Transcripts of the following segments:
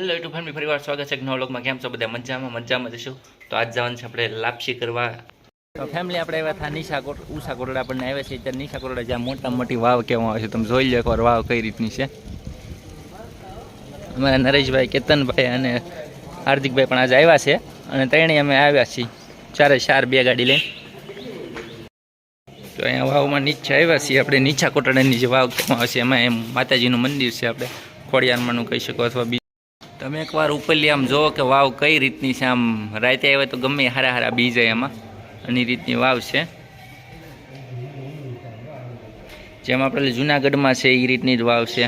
Hello YouTube family ફરીવાર સ્વાગત છે નવલોકમાં કેમ છો? બધા મજામાં? મજામાં જશું તો આજ જવાનું છે આપણે લાપસી કરવા. ફેમિલી આપણે એવા થાય નિશા કોટ ઉષા કોટડા આપણને આવ્યા છે. ત્યારે નિશા કોટડા જ્યાં મોટા મોટી વાવ કહેવામાં આવે છે. તમે જોઈ લો એકવાર વાવ કઈ રીતની છે. અમારા નરેશભાઈ, કેતનભાઈ અને હાર્દિકભાઈ પણ આજે આવ્યા છે અને ત્રણેય અમે આવ્યા છીએ. ચારે ચાર બે ગાડી લઈને. તો અહીંયા વાવમાં નીચે આવ્યા છીએ આપણે. નીચા કોટડાની જે વાવ કહેવામાં આવે છે, એમાં એમ માતાજીનું મંદિર છે આપણે. ખોડિયારમાંનું કહી શકો અથવા તમે એકવાર ઉપરલી આમ જુઓ કે વાવ કઈ રીતની છે આમ, રાતે આવે તો ગમે હારા હારા બીજ જાય એમાં. અને એ રીતની વાવ છે. જેમ આપણે જુનાગઢમાં છે એ રીતની જ વાવ છે.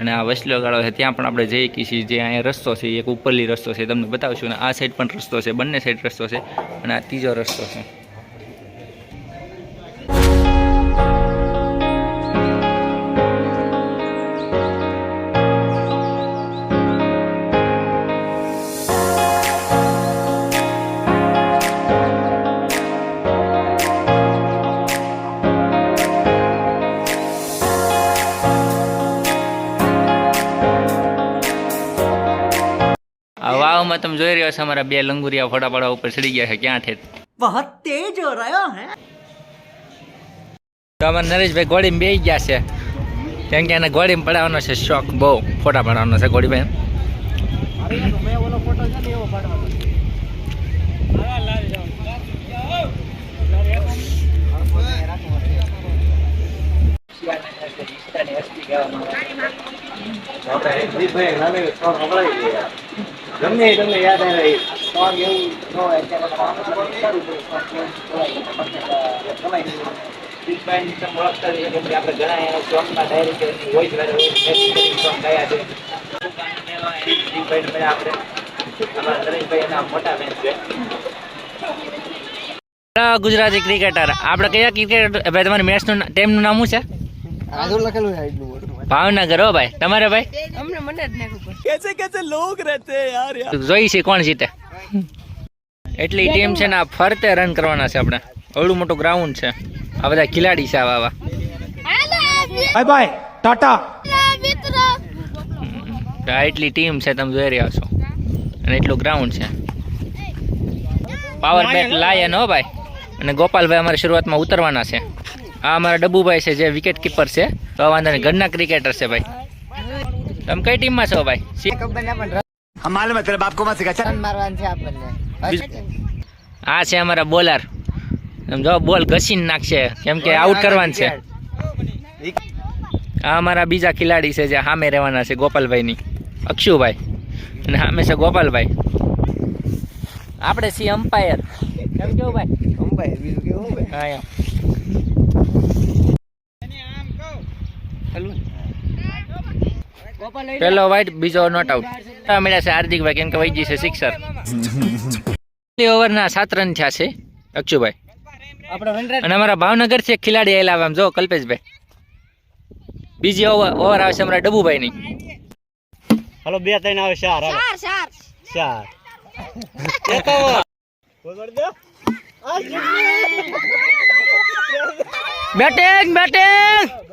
અને આ વસલો ગાળો છે, ત્યાં પણ આપણે જઈએ છીએ જે અહીંયા રસ્તો છે એક ઉપરલી રસ્તો છે. તમને બતાવશું અને આ સાઈડ પણ રસ્તો છે, બંને સાઈડ રસ્તો છે, અને આ ત્રીજો રસ્તો છે. વાવમાં તમે જોઈ રહ્યા છો અમારા બે લંગુરિયા ફોટાપાડા ઉપર ચડી ગયા છે ક્યાં ઠે બહુત તેજ રહ્યો હે. તો અમારા નરેશભાઈ ઘોડીમાં બેસી ગયા છે. કેમ કે એને ઘોડીમાં પડાવવાનો છે શોખ બહુ ફોટા પડાવવાનો છે ઘોડીમાં ગમે તમને યાદ આવે સોંગ એવું ન હોય આપણે ઘણા એના સોંગમાં ડાયરેક્ટ વોઇસ સોંગ ગાયા છે. આપણે? અમારા નરેશભાઈ એના મોટા બેન છે. ગુજરાતી ક્રિકેટર આપણે કયા ક્રિકેટર ભાઈ તમારી મેચનું ટીમનું નામ શું છે? ભાવનગર હો ભાઈ. તમારે ભાઈ? મને કેસે કેસે લોક રહેતે યાર જોઈ છે કોણ જીતે? એટલી ટીમ છે ને આ ફરતે રન કરવાના છે આપણે. અવડું મોટું ગ્રાઉન્ડ છે. આ બધા ખેલાડી છે આવા બાય બાય ટાટા. મિત્રો એટલી ટીમ છે તમે જોઈ રહ્યા છો. અને એટલું ગ્રાઉન્ડ છે. પાવર બેટ લાયન હો ભાઈ. અને ગોપાલભાઈ અમારે શરૂઆતમાં ઉતરવાના છે. આ અમારા ડબ્બુભાઈ છે જે વિકેટ કીપર છે. તો વાંધો નહીં ઘરના ક્રિકેટર છે ભાઈ. તમે કઈ ટીમમાં છો ભાઈ? આ છે અમારા બોલર જો બોલ ઘસીને નાખશે. કેમ કે આઉટ કરવાનું છે. આ અમારા બીજા ખેલાડી છે જે સામે રહેવાના છે ગોપાલભાઈની. અક્ષુભાઈ. અને સામે છે ગોપાલભાઈ. આપણે છીએ અમ્પાયર કેમ કેવું ભાઈ? અમ્પાયર બીજું કેવું ભાઈ હા પેલો વાઇટ બીજો નોટ આઉટ મળ્યા છે હાર્દિકભાઈ કેમ કે વૈજી છે સિક્સર ઓવરના સાત રન થયા છે અક્ષુભાઈ. અને અમારા ભાવનગરથી એક ખેલાડી આવેલા આમ જો કલ્પેશભાઈ. બીજી ઓવર ઓવર આવે છે અમારા ડબુભાઈ ની हेलो બે ત્રણ આવે ચાર ચાર ચાર. Batting batting!